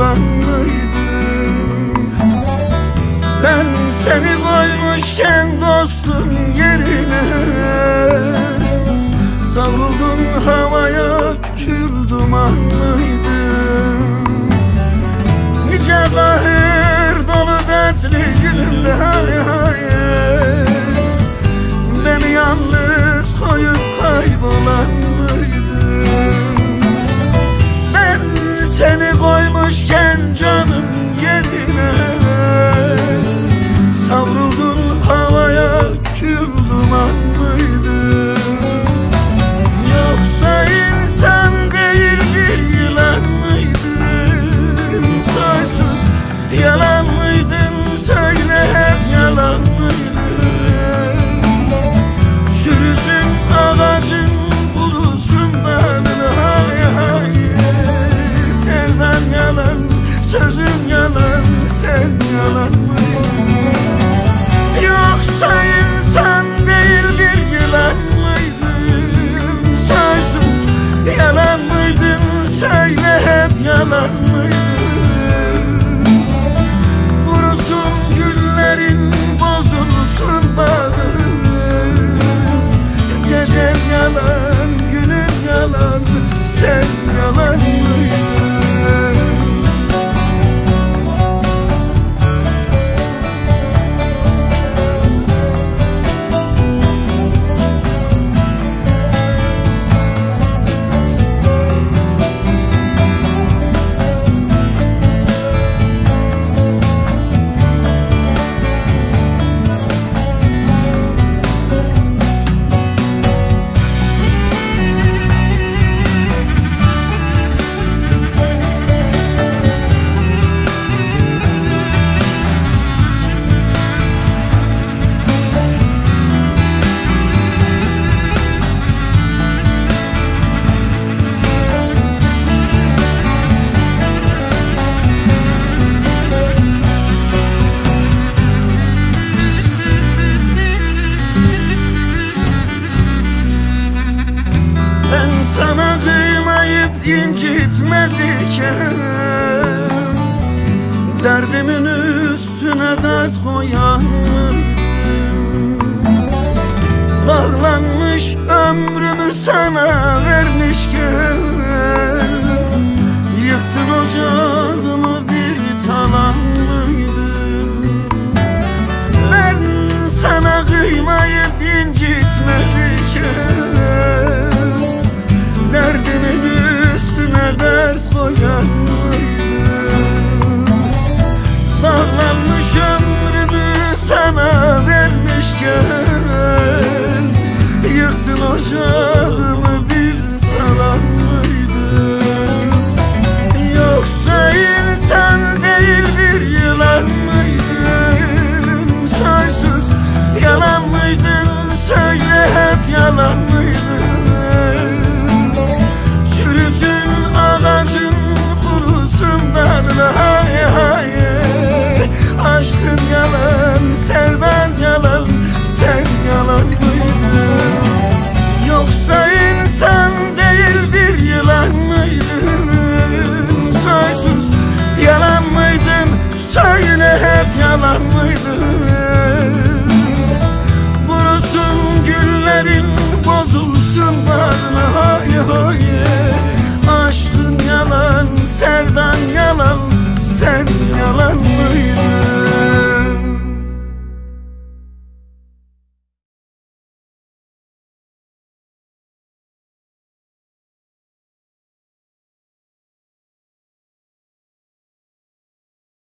olanıydım Ben seni koymuşken dostum yerine Savruldum havaya kül dumanlıydım Nice bahir dolu dertli günümde Beni yalnız koyup kaybolan mıydım? Ben seni incitmez iken Derdimin üstüne dert koyan Bağlanmış ömrümü sana vermişken sana vermişken Yıktın ocağı